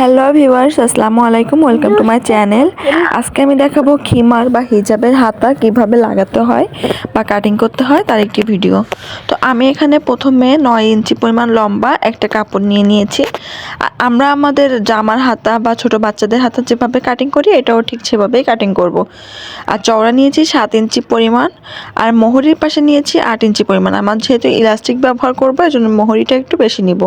Hello viewers আসসালামু আলাইকুম welcome to my channel আজকে আমি দেখাবো খিমার বা হিজাবের হাতা কীভাবে লাগাতে হয় বা কাটিং করতে হয় তার একটি ভিডিও তো আমি এখানে প্রথমে নয় ইঞ্চি পরিমাণ লম্বা একটা কাপড় নিয়ে নিয়েছি। আমরা আমাদের জামার হাতা বা ছোট বাচ্চাদের হাতা যেভাবে কাটিং করি, এটাও ঠিক সেভাবেই কাটিং করব। আর চওড়া নিয়েছি সাত ইঞ্চি পরিমাণ, আর মোহরির পাশে নিয়েছি আট ইঞ্চি পরিমাণ। আমার যেহেতু ইলাস্টিক ব্যবহার করব এই জন্য মোহরিটা একটু বেশি নিব।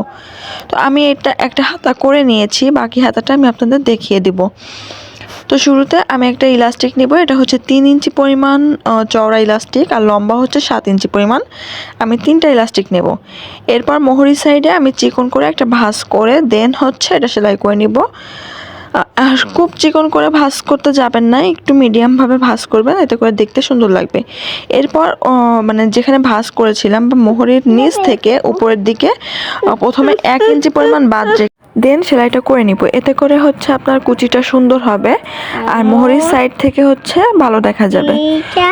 তো আমি এটা একটা হাতা করে নিয়েছি বাকি হাতাটা আমি আপনাদের দেখিয়ে দিব। তো শুরুতে আমি একটা ইলাস্টিক নিব এটা হচ্ছে তিন ইঞ্চি পরিমাণ চওড়া ইলাস্টিক আর লম্বা হচ্ছে সাত ইঞ্চি পরিমাণ। আমি তিনটা ইলাস্টিক নেব। এরপর মোহরি সাইডে আমি চিকন করে একটা ভাঁজ করে দেন হচ্ছে এটা সেলাই করে নিব। খুব চিকন করে ভাঁজ করতে যাবেন না একটু মিডিয়ামভাবে ভাঁজ করবেন এতে করে দেখতে সুন্দর লাগবে। এরপর মানে যেখানে ভাঁজ করেছিলাম বা মোহরির নিচ থেকে উপরের দিকে প্রথমে এক ইঞ্চি পরিমাণ বাদ রেখে দেন সেলাইটা করে নিব। এতে করে হচ্ছে আপনার কুচিটা সুন্দর হবে আর মোহরির সাইড থেকে হচ্ছে ভালো দেখা যাবে।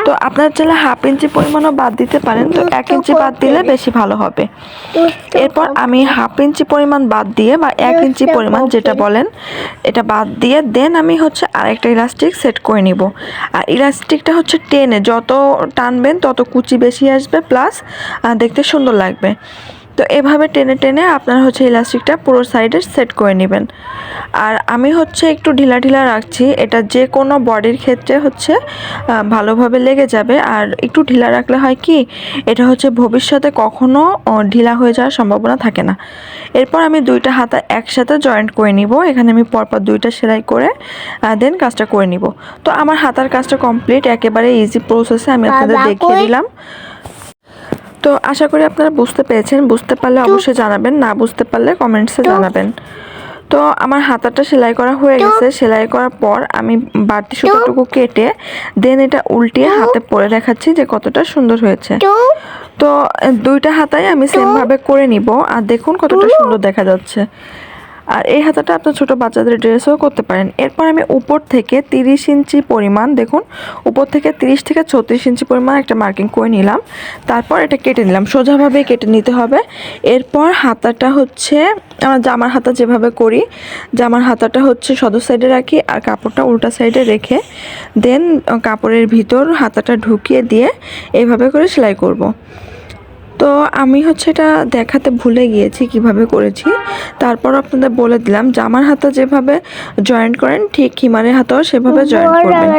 তো আপনার চাইলে হাফ ইঞ্চি পরিমাণও বাদ দিতে পারেন তো এক ইঞ্চি বাদ দিলে বেশি ভালো হবে। এরপর আমি হাফ ইঞ্চি পরিমাণ বাদ দিয়ে বা এক ইঞ্চি পরিমাণ যেটা বলেন এটা বাদ দিয়ে দেন আমি হচ্ছে আরেকটা ইলাস্টিক সেট করে নিব। আর ইলাস্টিকটা হচ্ছে টেনে যত টানবেন তত কুচি বেশি আসবে প্লাস দেখতে সুন্দর লাগবে। তো এভাবে টেনে টেনে আপনারা হচ্ছে ইলাস্টিকটা পুরো সাইডে সেট করে নেবেন। আর আমি হচ্ছে একটু ঢিলা ঢিলা রাখছি এটা যে কোনো বডির ক্ষেত্রে হচ্ছে ভালোভাবে লেগে যাবে। আর একটু ঢিলা রাখলে হয় কি এটা হচ্ছে ভবিষ্যতে কখনো ঢিলা হয়ে যাওয়ার সম্ভাবনা থাকে না। এরপর আমি দুইটা হাতা একসাথে জয়েন্ট করে নিব। এখানে আমি পরপর দুইটা সেলাই করে দেন কাজটা করে নিব। তো আমার হাতার কাজটা কমপ্লিট একেবারে ইজি প্রসেসে আমি আপনাদের দেখিয়ে দিলাম। তো আশা করি আপনারা বুঝতে পেরেছেন। বুঝতে পারলে অবশ্যই জানাবেন না বুঝতে পারলে কমেন্টসে জানাবেন। তো আমার হাতাটা সেলাই করা হয়ে গেছে। সেলাই করার পর আমি বাড়তি সুতোটুকু কেটে দেন এটা উল্টিয়ে হাতে পরে দেখাচ্ছি যে কতটা সুন্দর হয়েছে। তো দুইটা হাতাই আমি সেমভাবে করে নিব। আর দেখুন কতটা সুন্দর দেখা যাচ্ছে। আর এই হাতাটা আপনার ছোট বাচ্চাদের ড্রেসও করতে পারেন। এরপর আমি উপর থেকে তিরিশ ইঞ্চি পরিমাণ, দেখুন, উপর থেকে তিরিশ থেকে ছত্রিশ ইঞ্চি পরিমাণ একটা মার্কিং করে নিলাম। তারপর এটা কেটে নিলাম, সোজাভাবে কেটে নিতে হবে। এরপর হাতাটা হচ্ছে আমার জামার হাতা যেভাবে করি, জামার হাতাটা হচ্ছে সদর সাইডে রাখি আর কাপড়টা উল্টা সাইডে রেখে দেন কাপড়ের ভিতর হাতাটা ঢুকিয়ে দিয়ে এইভাবে করে সেলাই করব। তো আমি হচ্ছে এটা দেখাতে ভুলে গিয়েছি কীভাবে করেছি। তারপর আপনাদের বলে দিলাম জামার হাতা যেভাবে জয়েন্ট করেন ঠিক হিমারের হাতাও সেভাবে জয়েন্ট করবেন।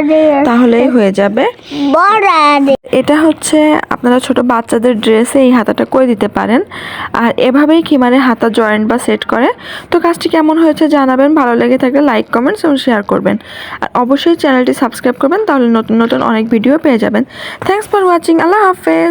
তাহলেই হয়ে যাবে। এটা হচ্ছে আপনারা ছোট বাচ্চাদের ড্রেসে এই হাতাটা করে দিতে পারেন। আর এভাবেই খিমারে হাতা জয়েন্ট বা সেট করে। তো কাজটি কেমন হয়েছে জানাবেন ভালো লেগে থাকলে লাইক কমেন্টস এবং শেয়ার করবেন। আর অবশ্যই চ্যানেলটি সাবস্ক্রাইব করবেন তাহলে নতুন নতুন অনেক ভিডিও পেয়ে যাবেন। থ্যাংকস ফর ওয়াচিং আল্লাহ হাফেজ।